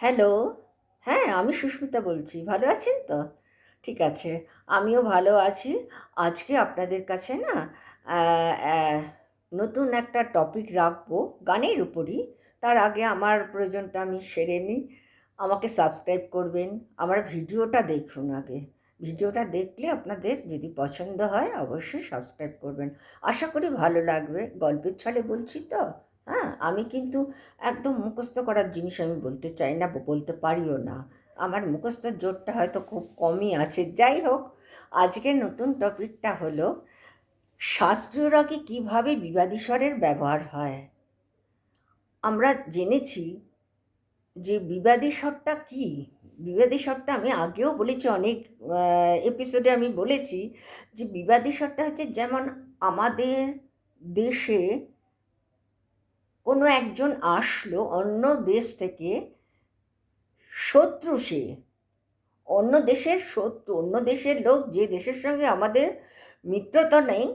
Hello হ্যাঁ আমি সুস্মিতা বলছি। ভালো আছেন তো? ঠিক আছে, আমিও ভালো আছি। আজকে আপনাদের কাছে না নতুন একটা টপিক রাখব গানের উপরই। তার আগে আমার প্রয়োজনটা আমি সেরে নিই। আমাকে সাবস্ক্রাইব করবেন। আমার ভিডিওটা দেখুন আগে। ভিডিওটা দেখলে আপনাদের যদি পছন্দ হয়, অবশ্যই সাবস্ক্রাইব করবেন। আশা করি ভালো লাগবে। গল্পের ছলে বলছি তো। হ্যাঁ আমি কিন্তু একদম মুখস্থ করার জিনিস আমি বলতে চাই না বলতে পারিও না। আমার মুখস্থর জোরটা হয়তো খুব কমই আছে। যাই হোক, আজকের নতুন টপিকটা হলো, শাস্ত্রীয় রাগে কীভাবে বিবাদী স্বরের ব্যবহার হয়? আমরা জেনেছি যে বিবাদী স্বরটা কী? বিবাদী স্বরটা আমি আগেও বলেছি, অনেক এপিসোডে আমি বলেছি যে বিবাদী স্বরটা হচ্ছে যেমন আমাদের দেশে কোনো একজন আসলো অন্য দেশ থেকে শত্রু সে। অন্য দেশের শত্রু, অন্য দেশের লোক যে দেশের সঙ্গে আমাদের মিত্রতা নেই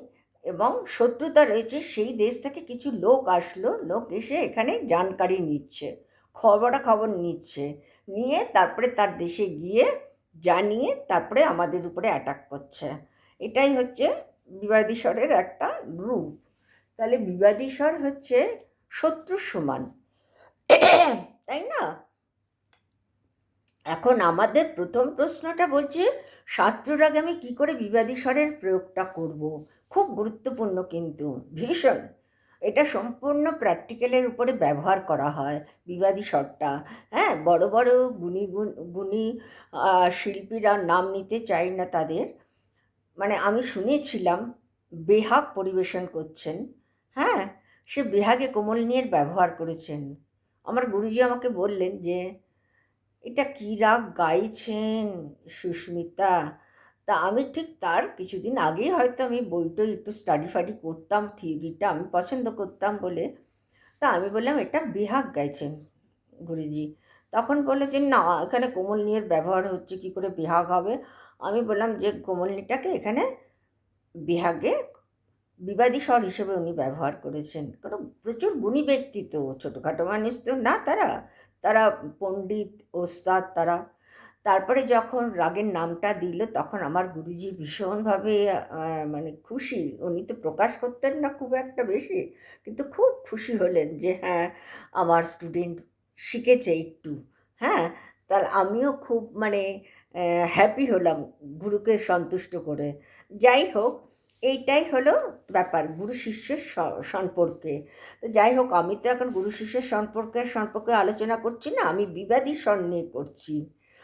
এবং শত্রুতা রয়েছে, সেই দেশ থেকে কিছু লোক আসলো। লোক এসে এখানে জানকারি নিচ্ছে, খবরাখবর নিচ্ছে। নিয়ে তারপরে তার দেশে গিয়ে জানিয়ে তারপরে আমাদের উপরে অ্যাটাক করছে। এটাই হচ্ছে বিবাদী স্বরের একটা রূপ। তাহলে বিবাদী স্বর হচ্ছে শত্রুর সমান। তাই না? এখন আমাদের প্রথম প্রশ্নটা বলছে, শাস্ত্রর আগে আমি কী করে বিবাদী স্বরের প্রয়োগটা করব? খুব গুরুত্বপূর্ণ কিন্তু। ভীষণ। এটা সম্পূর্ণ প্র্যাকটিক্যালের উপরে ব্যবহার করা হয় বিবাদী স্বরটা। হ্যাঁ বড় বড় গুণী গুণ শিল্পীরা নাম নিতে চাই না তাদের। মানে আমি শুনেছিলাম বেহাগ পরিবেশন করছেন। হ্যাঁ সে বেহাগে কোমল নিয়ের ব্যবহার করেছেন। আমার গুরুজি আমাকে বললেন যে, এটা কী রাগ গাইছেন সুস্মিতা? তা আমি ঠিক তার কিছুদিন আগেই হয়তো আমি বইটই একটু স্টাডি ফাডি করতাম থিওরিটা আমি পছন্দ করতাম বলে। তা আমি বললাম, এটা বেহাগ গাইছেন গুরুজি। তখন বলল যে, না, এখানে কোমলনির ব্যবহার হচ্ছে, কি করে বেহাগ হবে? আমি বললাম যে কোমলনিটাকে এখানে বেহাগে বিবাদী স্বর হিসেবে উনি ব্যবহার করেছেন। কোনো প্রচুর গুণী ব্যক্তি তো, ছোটোখাটো মানুষ তো না, তারা তারা পণ্ডিত, ওস্তাদ, তারা। তারপরে যখন রাগের নামটা দিল, তখন আমার গুরুজি ভীষণভাবে মানে খুশি। উনি তো প্রকাশ করতেন না খুব একটা বেশি, কিন্তু খুব খুশি হলেন যে হ্যাঁ আমার স্টুডেন্ট শিখেছে একটু হ্যাঁ? তাহলে আমিও খুব মানে হ্যাপি হলাম, গুরুকে সন্তুষ্ট করে। যাই হোক এইটাই হলো ব্যাপার গুরু শিষ্যের সম্পর্কে। তো যাই হোক, আমি তো এখন গুরু শিষ্যের সম্পর্কে সম্পর্কে আলোচনা করছি না, আমি বিবাদী স্বর নিয়ে করছি।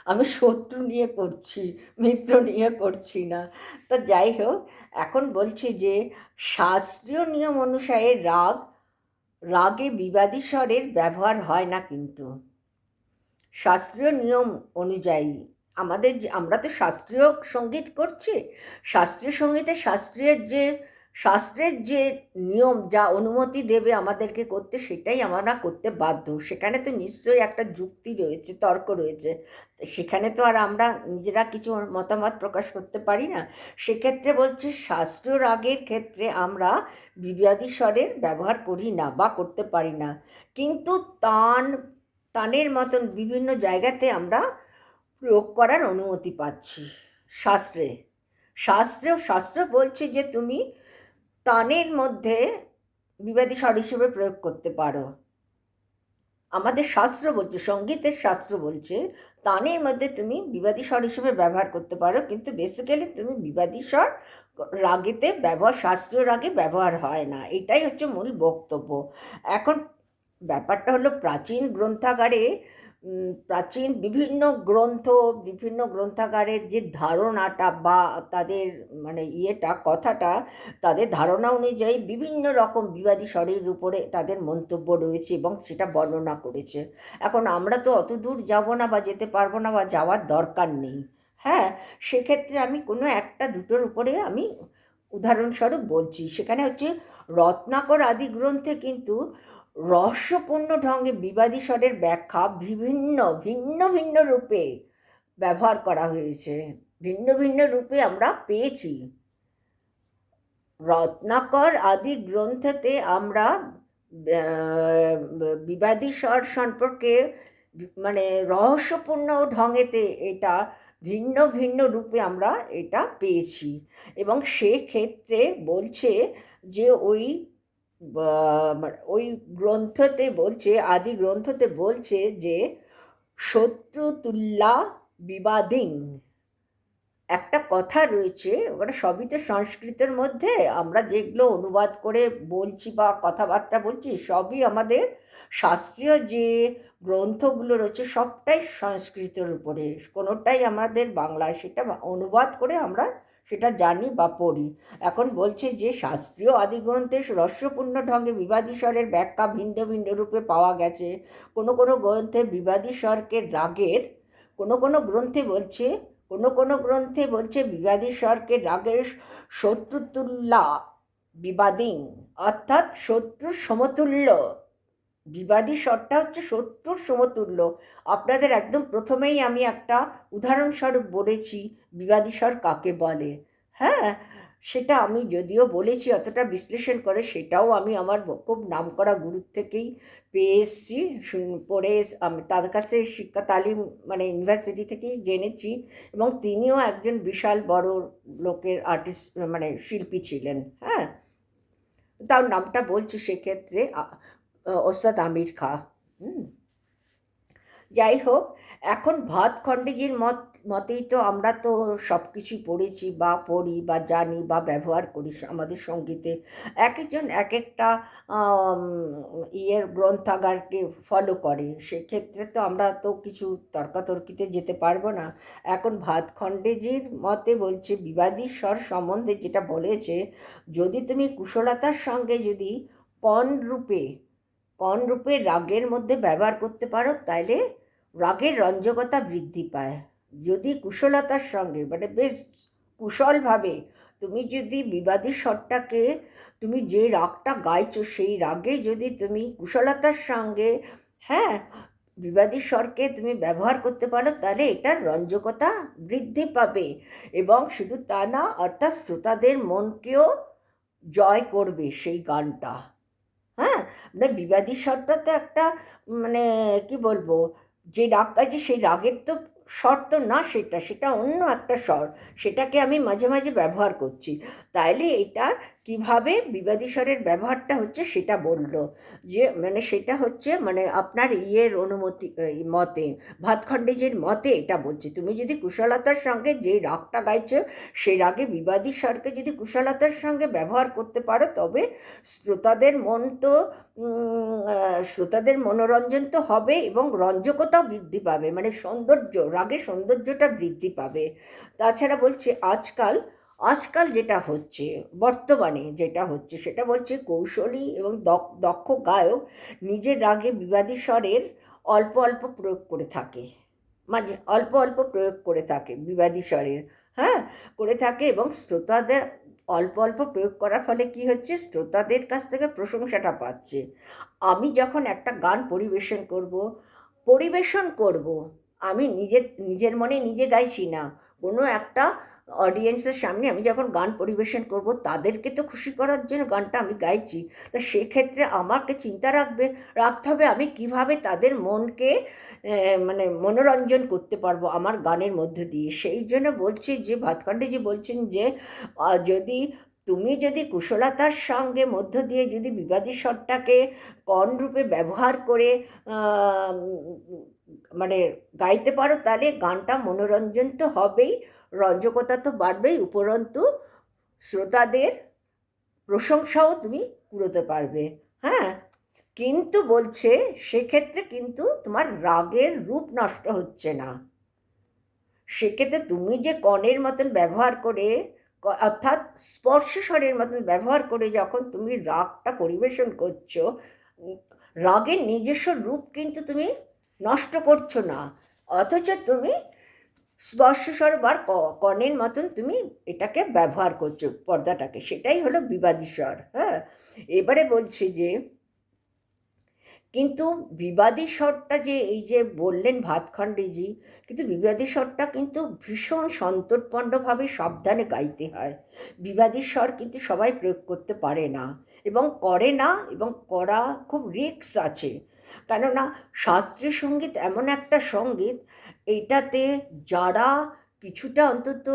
আমি শত্রু নিয়ে করছি, মিত্র নিয়ে করছি না। তো যাই হোক, এখন বলছি যে, শাস্ত্রীয় নিয়ম অনুসারে রাগ, রাগে বিবাদী স্বরের ব্যবহার হয় না কিন্তু। শাস্ত্রীয় নিয়ম অনুযায়ী আমাদের আমরা তো শাস্ত্রীয় সংগীত করছি। শাস্ত্রীয় সঙ্গীতে শাস্ত্রীয় যে, শাস্ত্রের যে নিয়ম, যা অনুমতি দেবে আমাদেরকে করতে, সেটাই আমরা করতে বাধ্য। সেখানে তো নিশ্চয়ই একটা যুক্তি রয়েছে, তর্ক রয়েছে। সেখানে তো আর আমরা নিজেরা কিছু মতামত প্রকাশ করতে পারি না। সেক্ষেত্রে বলছি শাস্ত্রীয় রাগের ক্ষেত্রে আমরা বিবাদী স্বরের ব্যবহার করি না বা করতে পারি না। কিন্তু তান, তানের মতন বিভিন্ন জায়গাতে আমরা প্রয়োগ করার অনুমতি পাচ্ছি। শাস্ত্রে শাস্ত্রেও শাস্ত্র বলছে যে তুমি তানের মধ্যে বিবাদী স্বর হিসেবে প্রয়োগ করতে পারো। আমাদের শাস্ত্র বলছে, সঙ্গীতের শাস্ত্র বলছে, তানের মধ্যে তুমি বিবাদী স্বর হিসেবে ব্যবহার করতে পারো, কিন্তু বেসিক্যালি তুমি বিবাদী স্বর রাগেতে ব্যবহার, শাস্ত্রীয় রাগে ব্যবহার হয় না। এটাই হচ্ছে মূল বক্তব্য। এখন ব্যাপারটা হলো প্রাচীন গ্রন্থাগারে প্রাচীন বিভিন্ন গ্রন্থ, বিভিন্ন গ্রন্থাগারের যে ধারণাটা বা তাদের মানে ইয়েটা, কথাটা, তাদের ধারণা অনুযায়ী বিভিন্ন রকম বিবাদী স্বরের উপরে তাদের মন্তব্য রয়েছে এবং সেটা বর্ণনা করেছে। এখন আমরা তো অত দূর যাব না বা যেতে পারব না বা যাওয়ার দরকার নেই। হ্যাঁ সেক্ষেত্রে আমি কোনো একটা দুটোর উপরে আমি উদাহরণস্বরূপ বলছি। সেখানে হচ্ছে রত্নাকর আদি গ্রন্থে কিন্তু রহস্যপূর্ণ ঢঙ্গে বিবাদী স্বরের ব্যাখ্যা বিভিন্ন ভিন্ন ভিন্ন রূপে ব্যবহার করা হয়েছে। ভিন্ন ভিন্ন রূপে আমরা পেয়েছি। রত্নাকর আদি গ্রন্থেতে আমরা বিবাদী স্বর সম্পর্কে মানে রহস্যপূর্ণ ঢঙেতে এটা ভিন্ন ভিন্ন রূপে আমরা এটা পেয়েছি। এবং সেক্ষেত্রে বলছে যে ওই ওই গ্রন্থতে বলছে, আদি গ্রন্থতে বলছে যে শত্রুতুল্লা বিবাদিং। একটা কথা রয়েছে ওটা সবই তো সংস্কৃতের মধ্যে, আমরা যেগুলো অনুবাদ করে বলছি বা কথাবার্তা বলছি, সবই আমাদের শাস্ত্রীয় যে গ্রন্থগুলো রয়েছে, সবটাই সংস্কৃতের উপরে। কোনোটাই আমাদের বাংলা সেটা অনুবাদ করে আমরা সেটা জানি বা পড়ি। এখন বলছে যে, শাস্ত্রীয় আদিগ্রন্থে রস্যপূর্ণ ঢঙ্গে বিবাদী স্বরের ব্যাখ্যা ভিন্ন ভিন্ন রূপে পাওয়া গেছে। কোনো কোনো গ্রন্থে বিবাদী স্বরকে রাগের, কোনো কোনো গ্রন্থে বলছে, কোনো কোনো গ্রন্থে বলছে বিবাদী স্বরকে রাগের শত্রুতুল্লা বিবাদিং অর্থাৎ শত্রুর সমতুল্য। বিবাদী স্বরটা হচ্ছে শত্রুর সমতুল্য। আপনাদের একদম প্রথমেই আমি একটা উদাহরণস্বরূপ বলেছি, বিবাদী স্বর কাকে বলে? হ্যাঁ সেটা আমি যদিও বলেছি, অতটা বিশ্লেষণ করে সেটাও আমি আমার খুব নামকরা গুরুর থেকেই পেয়ে এসেছি। পড়ে আমি তার কাছে শিক্ষা তালিম মানে ইউনিভার্সিটি থেকেই জেনেছি এবং তিনিও একজন বিশাল বড় লোকের আর্টিস্ট মানে শিল্পী ছিলেন। হ্যাঁ তার নামটা বলছি সেক্ষেত্রে ওস্তাদ আমির খা। হুম। যাই হোক, এখন ভাত খণ্ডেজির মত, মতেই তো আমরা তো সব কিছুই পড়েছি বা পড়ি বা জানি বা ব্যবহার করি আমাদের সঙ্গীতে। এক একজন এক একটা ইয়ের গ্রন্থাগারকে ফলো করে। সেক্ষেত্রে তো আমরা তো কিছু তর্কাতর্কিতে যেতে পারব না। এখন ভাত খণ্ডেজির মতে বলছে, বিবাদী স্বর সম্বন্ধে যেটা বলেছে, যদি তুমি কুশলতার সঙ্গে যদি কণ রূপে কণ রূপে রাগের মধ্যে ব্যবহার করতে পারো তাহলে রাগের রঞ্জকতা বৃদ্ধি পায়। যদি কুশলতার সঙ্গে মানে বেশ কুশলভাবে তুমি যদি বিবাদী স্বরটাকে, তুমি যে রাগটা গাইছো, সেই রাগে যদি তুমি কুশলতার সঙ্গে হ্যাঁ বিবাদী স্বরকে তুমি ব্যবহার করতে পারো তাহলে এটার রঞ্জকতা বৃদ্ধি পাবে। এবং শুধু তা না, অর্থাৎ শ্রোতাদের মনকেও জয় করবে সেই গানটা। মানে বিবাদী স্বরটা তো একটা মানে কি বলব, যে রাগ কাজে সেই রাগের তো স্বর তো না সেটা সেটা অন্য একটা স্বর সেটাকে আমি মাঝে মাঝে ব্যবহার করছি। তাইলে এটা কীভাবে বিবাদী স্বরের ব্যবহারটা হচ্ছে সেটা বলল। যে মানে সেটা হচ্ছে মানে আপনার ইয়ের অনুমতি মতে ভাতখণ্ডেজের মতে এটা বলছে। তুমি যদি কুশলতার সঙ্গে যে রাগটা গাইছো, সেই রাগে বিবাদী স্বরকে যদি কুশলতার সঙ্গে ব্যবহার করতে পারো, তবে শ্রোতাদের মন তো শ্রোতাদের মনোরঞ্জন তো হবে এবং রঞ্জকতাও বৃদ্ধি পাবে। মানে সৌন্দর্য, রাগের সৌন্দর্যটা বৃদ্ধি পাবে। তাছাড়া বলছে, আজকাল আজকাল যেটা হচ্ছে, বর্তমানে যেটা হচ্ছে, সেটা বলছে কৌশলী এবং দক্ষ গায়ক নিজের রাগে বিবাদী স্বরের অল্প অল্প প্রয়োগ করে থাকে। মাঝে অল্প অল্প প্রয়োগ করে থাকে বিবাদী স্বরের হ্যাঁ? করে থাকে এবং শ্রোতাদের অল্প অল্প প্রয়োগ করার ফলে কি হচ্ছে? শ্রোতাদের কাছ থেকে প্রশংসাটা পাচ্ছে। আমি যখন একটা গান পরিবেশন করব পরিবেশন করব, আমি নিজের নিজের মনে নিজে গাইছি না। কোনো একটা অডিয়েন্সের সামনে আমি যখন গান পরিবেশন করব, তাদেরকে তো খুশি করার জন্য গানটা আমি গাইছি। তা সেক্ষেত্রে আমাকে চিন্তা রাখবে, রাখতে হবে আমি কীভাবে তাদের মনকে মানে মনোরঞ্জন করতে পারব আমার গানের মধ্য দিয়ে। সেই জন্য বলছি যে ভাতখণ্ডেজি বলছেন যে যদি তুমি যদি কুশলতার সঙ্গে মধ্য দিয়ে যদি বিবাদী স্বরটাকে কণ রূপে ব্যবহার করে মানে গাইতে পারো, তাহলে গানটা মনোরঞ্জন তো হবেই। রঞ্জকতা তো বাড়বেই, উপরন্তু শ্রোতাদের প্রশংসাও তুমি কুড়োতে পারবে। হ্যাঁ কিন্তু বলছে, সেক্ষেত্রে কিন্তু তোমার রাগের রূপ নষ্ট হচ্ছে না। সেক্ষেত্রে তুমি যে কণের মতন ব্যবহার করে অর্থাৎ স্পর্শ স্বরের মতন ব্যবহার করে যখন তুমি রাগটা পরিবেশন করছ, রাগের নিজস্ব রূপ কিন্তু তুমি নষ্ট করছ না। অথচ তুমি স্পর্শ স্বর কর্ণের মতন তুমি এটাকে ব্যবহার করছ, পর্দাটাকে। সেটাই হলো বিবাদী স্বর হ্যাঁ? এবারে বলছি যে, কিন্তু বিবাদী স্বরটা যে এই যে বললেন ভাতখণ্ডেজি, কিন্তু বিবাদী স্বরটা কিন্তু ভীষণ সন্তর্পণভাবে সাবধানে গাইতে হয়। বিবাদী স্বর কিন্তু সবাই প্রয়োগ করতে পারে না এবং করে না এবং করা খুব রিস্ক আছে। কেননা শাস্ত্রীয় সংগীত এমন একটা সংগীত এইটাতে যারা কিছুটা অন্তত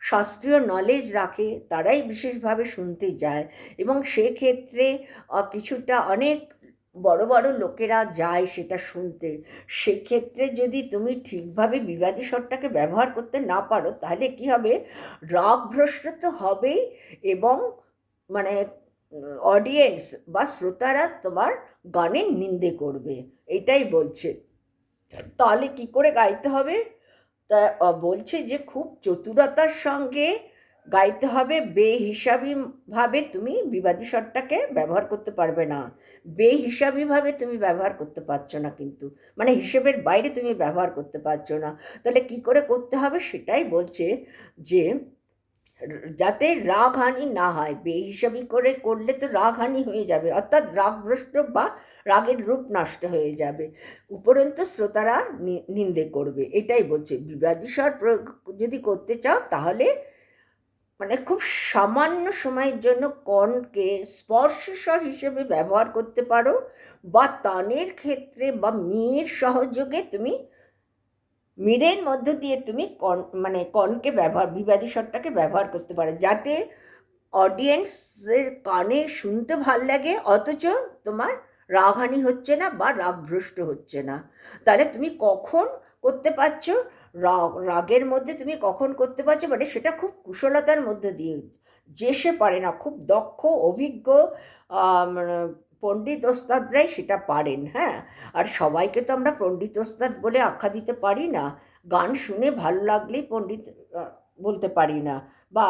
শাস্ত্রীয় নলেজ রাখে, তারাই বিশেষভাবে শুনতে যায়। এবং সেক্ষেত্রে কিছুটা অনেক বড় বড় লোকেরা যায় সেটা শুনতে। সেক্ষেত্রে যদি তুমি ঠিকভাবে বিবাদী স্বরটাকে ব্যবহার করতে না পারো, তাহলে কি হবে? রাগভ্রষ্ট তো হবেই এবং মানে অডিয়েন্স বা শ্রোতারা তোমার গানের নিন্দে করবে। এটাই বলছে। তাহলে কি করে গাইতে হবে? তা বলছে যে খুব চতুরতার সঙ্গে গাইতে হবে। বে বেহিসাবিভাবে তুমি বিবাদী স্বরটাকে ব্যবহার করতে পারবে না। বে বেহিসাবিভাবে তুমি ব্যবহার করতে পারছ না কিন্তু। মানে হিসেবের বাইরে তুমি ব্যবহার করতে পারছ না। তাহলে কি করে করতে হবে সেটাই বলছে যে, যাতে রাগ হানি না হয়। বে বেহিসাবি করে করলে তো রাগ হানি হয়ে যাবে। অর্থাৎ রাগভ্রষ্ট বা রাগের রূপ নষ্ট হয়ে যাবে। উপরন্তু শ্রোতারা নিন্দে করবে। এটাই বলছে। বিবাদী স্বর প্রয়োগ যদি করতে চাও, তাহলে মানে খুব সামান্য সময়ের জন্য কর্ণকে স্পর্শ স্বর হিসেবে ব্যবহার করতে পারো বা তানের ক্ষেত্রে বা মেয়ের সহযোগে তুমি মীরের মধ্য দিয়ে তুমি কন মানে কণকে ব্যবহার বিবাদী স্বরটাকে ব্যবহার করতে পারো। যাতে অডিয়েন্সের কানে শুনতে ভালো লাগে, অথচ তোমার রাগহানি হচ্ছে না বা রাগভ্রষ্ট হচ্ছে না। তাহলে তুমি কখন করতে পারছ? রাগ, রাগের মধ্যে তুমি কখন করতে পারছ? মানে সেটা খুব কুশলতার মধ্যে দিয়ে যে সে পারে না, খুব দক্ষ, অভিজ্ঞ পণ্ডিত ওস্তাদরাই সেটা পারেন হ্যাঁ? আর সবাইকে তো আমরা পণ্ডিত ওস্তাদ বলে আখ্যা দিতে পারি না। গান শুনে ভালো লাগলেই পণ্ডিত বলতে পারি না বা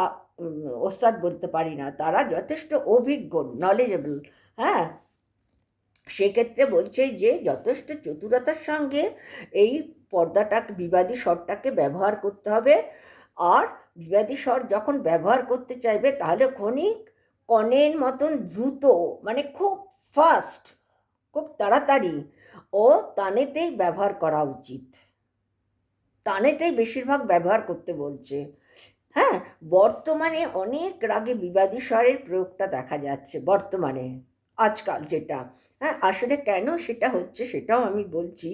ওস্তাদ বলতে পারি না। তারা যথেষ্ট অভিজ্ঞ নলেজেবল হ্যাঁ? সেক্ষেত্রে বলছে যে যথেষ্ট চতুরতার সঙ্গে এই পর্দাটাকে, বিবাদী স্বরটাকে ব্যবহার করতে হবে। আর বিবাদী স্বর যখন ব্যবহার করতে চাইবে, তাহলে ক্ষণিক কনের মতন দ্রুত মানে খুব ফাস্ট খুব তাড়াতাড়ি ও তানেতেই ব্যবহার করা উচিত। তানেতেই বেশিরভাগ ব্যবহার করতে বলছে। হ্যাঁ বর্তমানে অনেক রাগে বিবাদী স্বরের প্রয়োগটা দেখা যাচ্ছে, বর্তমানে। আজকাল যেটা। হ্যাঁ আসলে কেন সেটা হচ্ছে সেটাও আমি বলছি,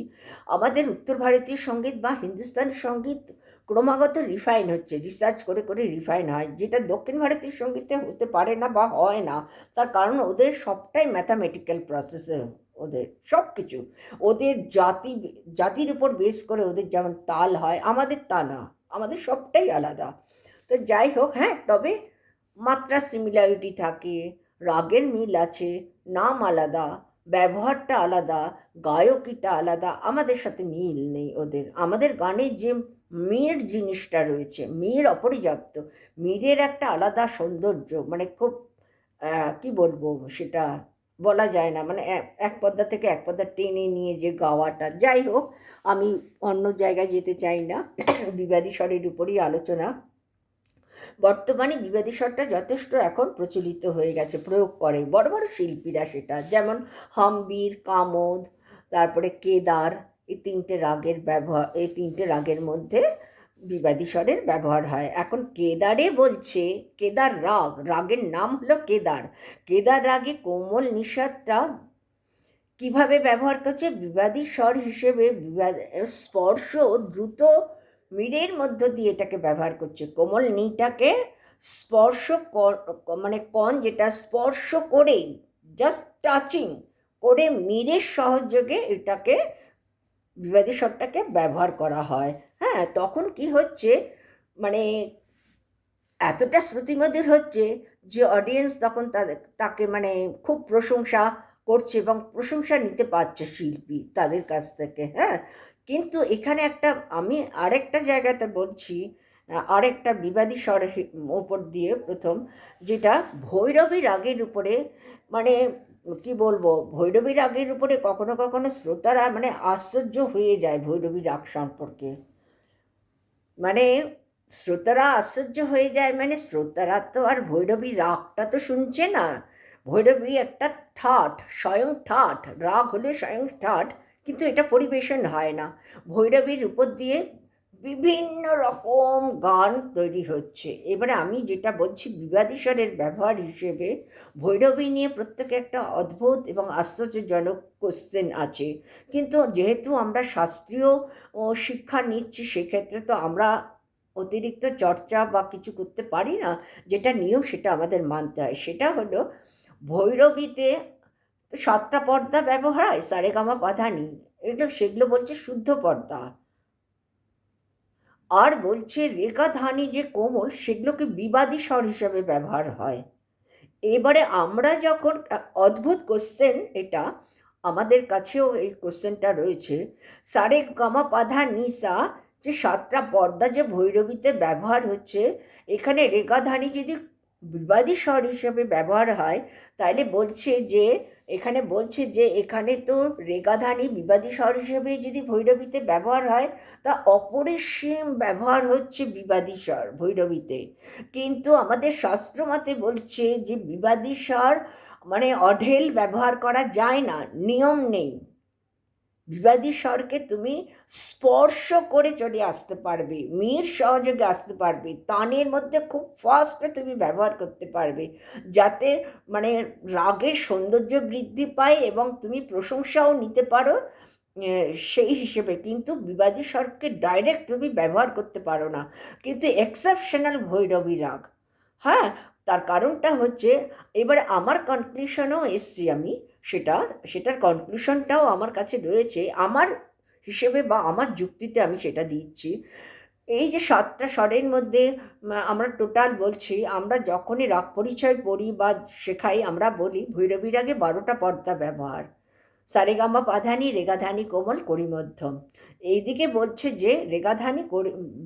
আমাদের উত্তর ভারতীয় সংগীত বা হিন্দুস্তানি সংগীত ক্রমাগত রিফাইন হচ্ছে রিসার্চ করে করে রিফাইন হয়, যেটা দক্ষিণ ভারতীয় সঙ্গীতে হতে পারে না বা হয় না। তার কারণ ওদের সবটাই ম্যাথামেটিক্যাল প্রসেসে ওদের সব কিছু ওদের জাতি, জাতির উপর বেস করে ওদের যেমন তাল হয়, আমাদের তা না, আমাদের সবটাই আলাদা। তো যাই হোক হ্যাঁ তবে মাত্রা সিমিলারিটি থাকে, রাগের মিল আছে নাম আলাদা, ব্যবহারটা আলাদা, গায়কিটা আলাদা, আমাদের সাথে মিল নেই ওদের। আমাদের গানে যে মেয়ের জিনিসটা রয়েছে মেয়ের অপরিযাপ্ত মেয়ের একটা আলাদা সৌন্দর্য মানে খুব কি বলব সেটা বলা যায় না। মানে এক পদ্মা থেকে এক পদ্মা টেনে নিয়ে যে গাওয়াটা, যাই হোক, আমি অন্য জায়গায় যেতে চাই না। বিবাদী স্বরের উপরই আলোচনা বর্তমানে বিবাদী স্বরটা যথেষ্ট এখন প্রচলিত হয়ে গেছে, প্রয়োগ করে। বড় বড় শিল্পীরা সেটা, যেমন হম্বীর, কামোদ, তারপরে কেদার, এই তিনটে রাগের ব্যবহার, এই তিনটে রাগের মধ্যে বিবাদী স্বরের ব্যবহার হয়। এখন কেদারে বলছে, কেদার রাগ, রাগের নাম হলো কেদার। কেদার রাগে কোমল নিষাদটা কীভাবে ব্যবহার করছে? বিবাদী স্বর হিসেবে বিবাদ, স্পর্শ দ্রুত মিরের মধ্য দিয়ে এটাকে ব্যবহার করছে। কোমল নিটাকে স্পর্শ কর- মানে কন যেটা স্পর্শ করেই জাস্ট টাচিং করে মিরের সহযোগে এটাকে বিবাদী স্বরটাকে ব্যবহার করা হয়। হ্যাঁ তখন কি হচ্ছে? মানে এতটা শ্রুতিমধুর হচ্ছে যে অডিয়েন্স তখন তাদের তাকে মানে খুব প্রশংসা করছে এবং প্রশংসা নিতে পারছে শিল্পী তাদের কাছ থেকে। হ্যাঁ কিন্তু এখানে একটা, আমি আরেকটা জায়গাতে বলছি আরেকটা বিবাদী স্বর ওপর দিয়ে প্রথম, যেটা ভৈরবী রাগের উপরে মানে কি বলব, ভৈরবী রাগের উপরে কখনো কখনো শ্রোতারা মানে আশ্চর্য হয়ে যায় ভৈরবী রাগ সম্পর্কে। মানে শ্রোতারা আশ্চর্য হয়ে যায় মানে শ্রোতারা তো আর ভৈরবী রাগটা তো শুনছে না। ভৈরবী একটা ঠাট, স্বয়ং ঠাট, রাগ হলে স্বয়ং ঠাট কিন্তু এটা পরিবেশন হয় না। ভৈরবীর উপর দিয়ে বিভিন্ন রকম গান তৈরি হচ্ছে। এবারে আমি যেটা বলছি, বিবাদীশ্বরের ব্যবহার হিসেবে ভৈরবী নিয়ে প্রত্যেকে একটা অদ্ভুত এবং আশ্চর্যজনক কোশ্চেন আছে। কিন্তু যেহেতু আমরা শাস্ত্রীয় শিক্ষা নিচ্ছি, সেক্ষেত্রে তো আমরা অতিরিক্ত চর্চা বা কিছু করতে পারি না। যেটা নিয়ম, সেটা আমাদের মানতে হয়। সেটা হলো, ভৈরবীতে তো সাতটা পর্দা ব্যবহার হয়, সারেগামা পাধানি এগুলো, সেগুলো বলছে শুদ্ধ পর্দা। আর বলছে রেখাধানী যে কোমল, সেগুলোকে বিবাদী স্বর হিসাবে ব্যবহার হয়। এবারে আমরা যখন অদ্ভুত কোশ্চেন এটা, আমাদের কাছেও এই কোশ্চেনটা রয়েছে। সারে গামা পাধা নিসা, যে সাতটা পর্দা যে ভৈরবীতে ব্যবহার হচ্ছে, এখানে রেখাধানী যদি বিবাদী স্বর হিসেবে ব্যবহার হয় তাহলে বলছে যে এখানে বলছে যে এখানে তো রেগাধানি বিবাদী স্বর হিসেবে যদি ভৈরবীতে ব্যবহার হয়, তা অপরিসীম ব্যবহার হচ্ছে বিবাদী স্বর ভৈরবীতে। কিন্তু আমাদের শাস্ত্র মতে বলছে যে বিবাদী স্বর মানে অঢেল ব্যবহার করা যায় না, নিয়ম নেই। বিবাদী স্বরকে তুমি স্পর্শ করে চলে আসতে পারবে মেয়ের সহযোগে আসতে পারবে, তানের মধ্যে খুব ফাস্টে তুমি ব্যবহার করতে পারবে, যাতে মানে রাগের সৌন্দর্য বৃদ্ধি পায় এবং তুমি প্রশংসাও নিতে পারো সেই হিসেবে। কিন্তু বিবাদী স্বরকে ডাইরেক্ট তুমি ব্যবহার করতে পারো না। কিন্তু এক্সেপশনাল ভৈরবী রাগ। হ্যাঁ তার কারণটা হচ্ছে, এবারে আমার কনক্লুশনও এসছি আমি। সেটা, সেটার কনক্লুশনটাও আমার কাছে রয়েছে। আমার হিসেবে বা আমার যুক্তিতে আমি সেটা দিচ্ছি। এই যে সাতটা স্বরের মধ্যে আমরা টোটাল বলছি, আমরা যখনই রাগ পরিচয় পড়ি বা শেখাই, আমরা বলি, ভৈরবীর আগে বারোটা পর্দা ব্যবহার। সারেগামা পাধানি, রেগাধানি, কোমল করিমধ্যম। এইদিকে বলছে যে, রেগাধানি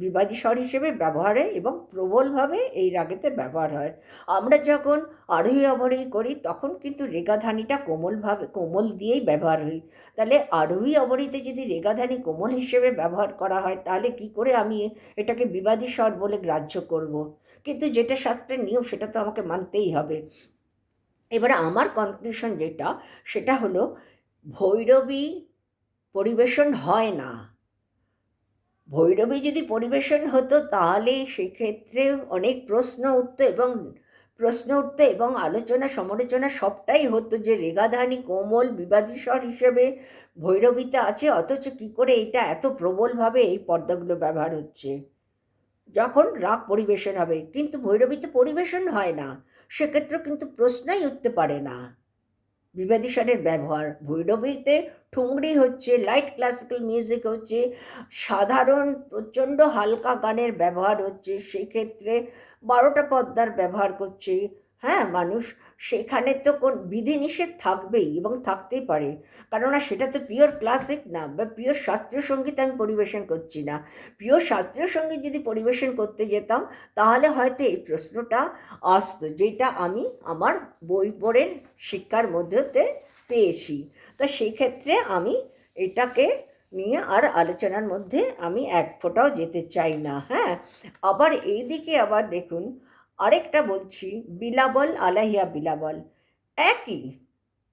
বিবাদী স্বর হিসেবে ব্যবহারে এবং প্রবলভাবে এই রাগেতে ব্যবহার হয়। আমরা যখন আরোহী অবরোহী করি, তখন কিন্তু রেগাধানিটা কোমলভাবে, কোমল দিয়েই ব্যবহার হই তাহলে আরোহী অবরীতে যদি রেগাধানি কোমল হিসেবে ব্যবহার করা হয়, তাহলে কি করে আমি এটাকে বিবাদী স্বর বলে গ্রাহ্য করব। কিন্তু যেটা শাস্ত্রের নিয়ম, সেটা তো আমাকে মানতেই হবে। এবারে আমার কনক্লুশন যেটা, সেটা হলো ভৈরবী পরিবেশন হয় না। ভৈরবী যদি পরিবেশন হতো, তাহলে সেক্ষেত্রে অনেক প্রশ্ন উঠতো এবং প্রশ্ন উঠতো এবং আলোচনা সমালোচনা সবটাই হতো যে রেগাধানী কোমল বিবাদী স্বর হিসেবে ভৈরবীতে আছে, অথচ কী করে এটা এত প্রবলভাবে এই পর্দাগুলো ব্যবহার হচ্ছে? যখন রাগ পরিবেশন হবে, কিন্তু ভৈরবীতে পরিবেশন হয় না সেক্ষেত্রে কিন্তু প্রশ্নই উঠতে পারে না। বিবাদীস্বরের ব্যবহার। ভৈরবীতে ঠুংরি হচ্ছে লাইট ক্লাসিক্যাল মিউজিক হচ্ছে, সাধারণ প্রচণ্ড হালকা গানের ব্যবহার হচ্ছে সেক্ষেত্রে বারোটা পদ্মার ব্যবহার করছে। হ্যাঁ মানুষ সেখানে তো কোন বিধিনিষেধ থাকবেই এবং থাকতেই পারে। কেননা সেটা তো পিওর ক্লাসিক না বা পিওর শাস্ত্রীয় সংগীত আমি পরিবেশন করছি না। পিওর শাস্ত্রীয় সংগীত যদি পরিবেশন করতে যেতাম, তাহলে হয়তো এই প্রশ্নটা আসতো, যেটা আমি আমার বই পড়ে শিক্ষার মধ্যেতে পেয়েছি। তা সেই ক্ষেত্রে আমি এটাকে নিয়ে আর আলোচনার মধ্যে আমি এক ফোটাও যেতে চাই না হ্যাঁ। আবার এই দিকে আবার দেখুন আরেকটা বলছি, বিলাবল আলাহিয়া বিলাবল। একই,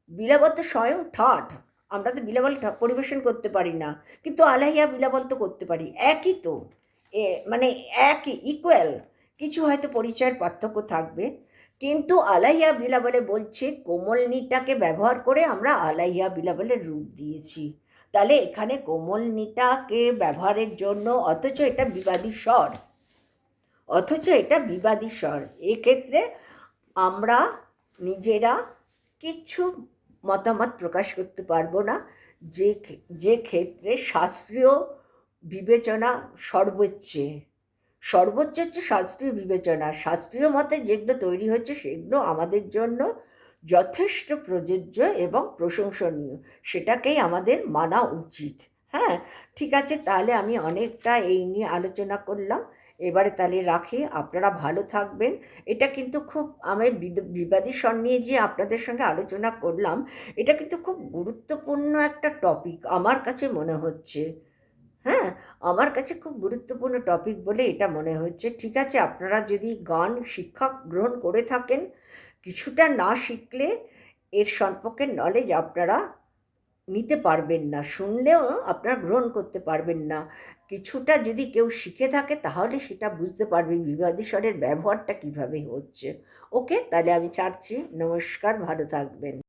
বিলাবল তো স্বয়ং ঠাট। আমরা তো বিলাবল পরিবেশন করতে পারি না। কিন্তু আলাহিয়া বিলাবল তো করতে পারি। একই তো। এ মানে একই ইকুয়াল কিছু হয়তো পরিচয়ের পার্থক্য থাকবে। কিন্তু আলাইয়া বিলাবলে বলছে কোমলনিটাকে ব্যবহার করে আমরা আলাইয়া বিলাবলের রূপ দিয়েছি। তাহলে এখানে কোমলনিটাকে ব্যবহারের জন্য, অথচ এটা বিবাদী স্বর। অথচ এটা বিবাদী স্বর এক্ষেত্রে আমরা নিজেরা কিছু মতামত প্রকাশ করতে পারব না। যে যে ক্ষেত্রে শাস্ত্রীয় বিবেচনা সর্বোচ্চে, সর্বোচ্চ হচ্ছে শাস্ত্রীয় বিবেচনা। শাস্ত্রীয় মতে যেগুলো তৈরি হচ্ছে সেগুলো আমাদের জন্য যথেষ্ট প্রযোজ্য এবং প্রশংসনীয়। সেটাকেই আমাদের মানা উচিত। হ্যাঁ ঠিক আছে, তাহলে আমি অনেকটা এই নিয়ে আলোচনা করলাম। এবারে তাহলে রাখি, আপনারা ভালো থাকবেন। এটা কিন্তু খুব আমি বিবাদী স্বর নিয়ে যে আপনাদের সঙ্গে আলোচনা করলাম, এটা কিন্তু খুব গুরুত্বপূর্ণ একটা টপিক আমার কাছে মনে হচ্ছে। হ্যাঁ আমার কাছে খুব গুরুত্বপূর্ণ টপিক বলে এটা মনে হচ্ছে। ঠিক আছে, আপনারা যদি গান শিক্ষা গ্রহণ করে থাকেন, কিছুটা না শিখলে এর সম্পর্কে নলেজ আপনারা নিতে পারবেন না, শুনলেও আপনারা গ্রহণ করতে পারবেন না। কিছুটা যদি কেউ শিখে থাকে, তাহলে সেটা বুঝতে পারবে বিবাদী স্বরের ব্যবহারটা কীভাবে হচ্ছে। ওকে, তাহলে আমি ছাড়ছি। নমস্কার, ভালো থাকবেন।